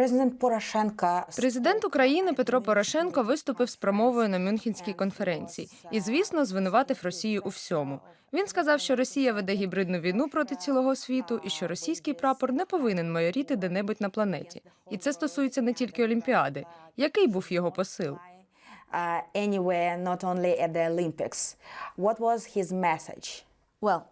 Президент Порошенко Президент України Петро Порошенко виступив з промовою на Мюнхенській конференції і, звісно, звинуватив Росію у всьому. Він сказав, що Росія веде гібридну війну проти цілого світу і що російський прапор не повинен майоріти де-небудь на планеті. І це стосується не тільки Олімпіади. Який був його посил? uh, anywhere, not only at the Olympics. What was his message? Well,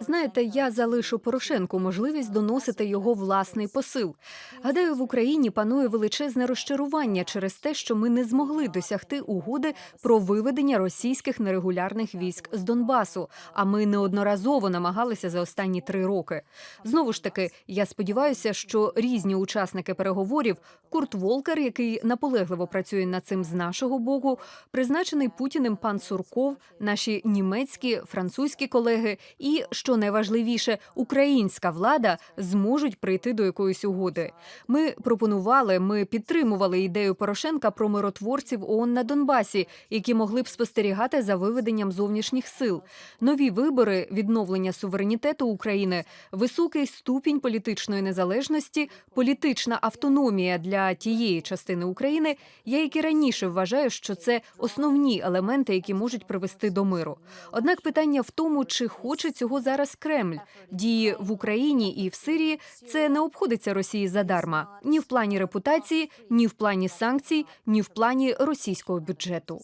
Знаєте, я залишу Порошенку можливість доносити його власний посил. Гадаю, в Україні панує величезне розчарування через те, що ми не змогли досягти угоди про виведення російських нерегулярних військ з Донбасу. А ми неодноразово намагалися за останні три роки. Знову ж таки, я сподіваюся, що різні учасники переговорів, Курт Волкер, який наполегливо працює над цим з нашого боку, призначений Путіним пан Сурков, наші німецькі, французькі колеги, і що найважливіше, українська влада зможуть прийти до якоїсь угоди. Ми пропонували, ми підтримували ідею Порошенка про миротворців ООН на Донбасі, які могли б спостерігати за виведенням зовнішніх сил. Нові вибори, відновлення суверенітету України, високий ступінь політичної незалежності, політична автономія для тієї частини України. Я як і раніше вважаю, що це основні елементи, які можуть привести до миру. Однак питання в тому, чи хоче цього зараз Кремль. Дії в Україні і в Сирії це не обходиться Росії задарма ні в плані репутації, ні в плані санкцій, ні в плані російського бюджету.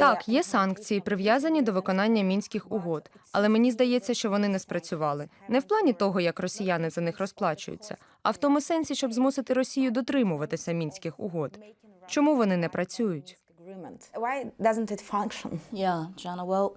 Так, є санкції, прив'язані до виконання мінських угод, але мені здається, що вони не спрацювали. Не в плані того, як росіяни за них розплачуються, а в тому сенсі, щоб змусити Росію дотримуватися мінських угод. Чому вони не працюють? Why doesn't it function? Yeah, Jana. Well,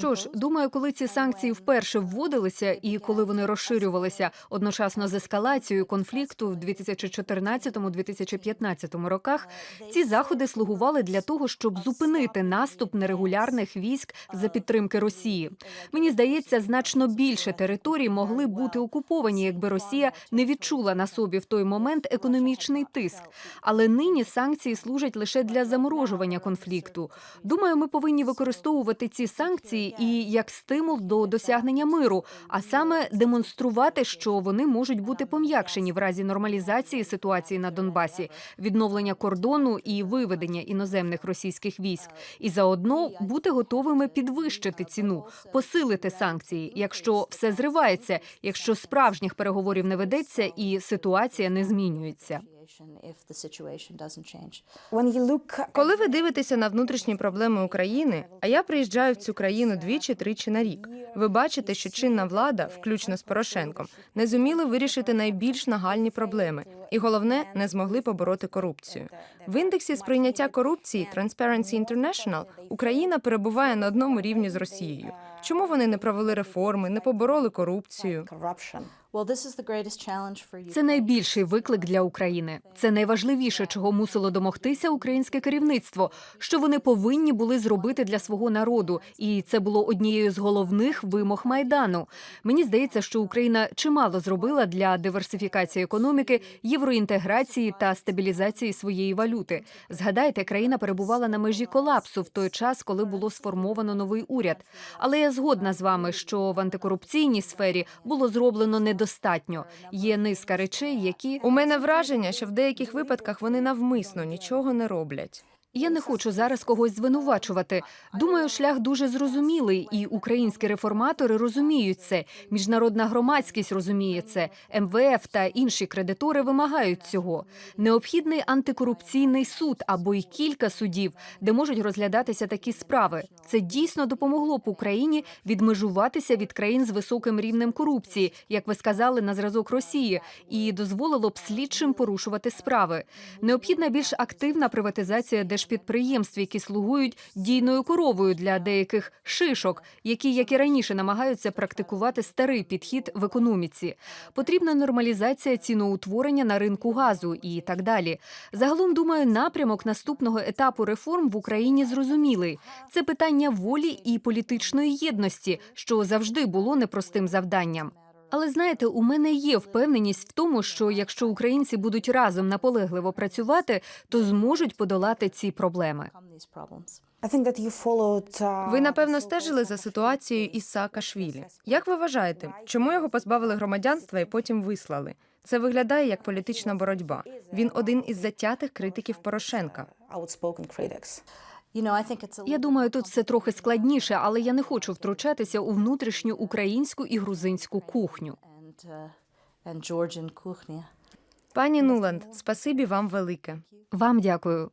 Що ж, думаю, коли ці санкції вперше вводилися і коли вони розширювалися одночасно з ескалацією конфлікту в 2014-2015 роках, ці заходи слугували для того, щоб зупинити наступ нерегулярних військ за підтримки Росії. Мені здається, значно більше територій могли бути окуповані, якби Росія не відчула на собі в той момент економічний тиск. Але нині санкції служать лише для заморожування конфлікту. Думаю, ми повинні використовувати ці санкції і як стимул до досягнення миру, а саме демонструвати, що вони можуть бути пом'якшені в разі нормалізації ситуації на Донбасі, відновлення кордону і виведення іноземних російських військ, і заодно бути готовими підвищити ціну, посилити санкції, якщо все зривається, якщо справжніх переговорів не ведеться і ситуація не змінюється. Коли ви дивитеся на внутрішні проблеми України, а я приїжджаю в цю країну двічі-тричі на рік, ви бачите, що чинна влада, включно з Порошенком, не зуміли вирішити найбільш нагальні проблеми, і головне, не змогли побороти корупцію. В індексі сприйняття корупції Transparency International Україна перебуває на одному рівні з Росією. Чому вони не провели реформи, не побороли корупцію? Це найбільший виклик для України. Це найважливіше, чого мусило домогтися українське керівництво, що вони повинні були зробити для свого народу, і це було однією з головних вимог майдану. Мені здається, що Україна чимало зробила для диверсифікації економіки, євроінтеграції та стабілізації своєї валюти. Згадайте, країна перебувала на межі колапсу в той час, коли було сформовано новий уряд. Але я згодна з вами, що в антикорупційній сфері було зроблено недостатньо. Є низка речей, які У мене враження, що в деяких випадках вони навмисно нічого не роблять. Я не хочу зараз когось звинувачувати. Думаю, шлях дуже зрозумілий, і українські реформатори розуміють це. Міжнародна громадськість розуміє це. МВФ та інші кредитори вимагають цього. Необхідний антикорупційний суд або й кілька судів, де можуть розглядатися такі справи. Це дійсно допомогло б Україні відмежуватися від країн з високим рівнем корупції, як ви сказали, на зразок Росії, і дозволило б слідчим порушувати справи. Необхідна більш активна приватизація держпідприємств, які слугують дійною коровою для деяких шишок, які, як і раніше, намагаються практикувати старий підхід в економіці. Потрібна нормалізація ціноутворення на ринку газу і так далі. Загалом, думаю, напрямок наступного етапу реформ в Україні зрозумілий. Це питання волі і політичної єдності, що завжди було непростим завданням. Але знаєте, у мене є впевненість в тому, що якщо українці будуть разом наполегливо працювати, то зможуть подолати ці проблеми. Uh, Ви напевно стежили за ситуацією із Саакашвілі. Як ви вважаєте, чому його позбавили громадянства і потім вислали? Це виглядає як політична боротьба. Він один із затятих критиків Порошенка. Outspoken critics. You know, I think it's a Я думаю, тут все трохи складніше, але я не хочу втручатися у внутрішню українську і грузинську кухню. uh. Пані Нуланд, спасибі вам велике. Вам дякую.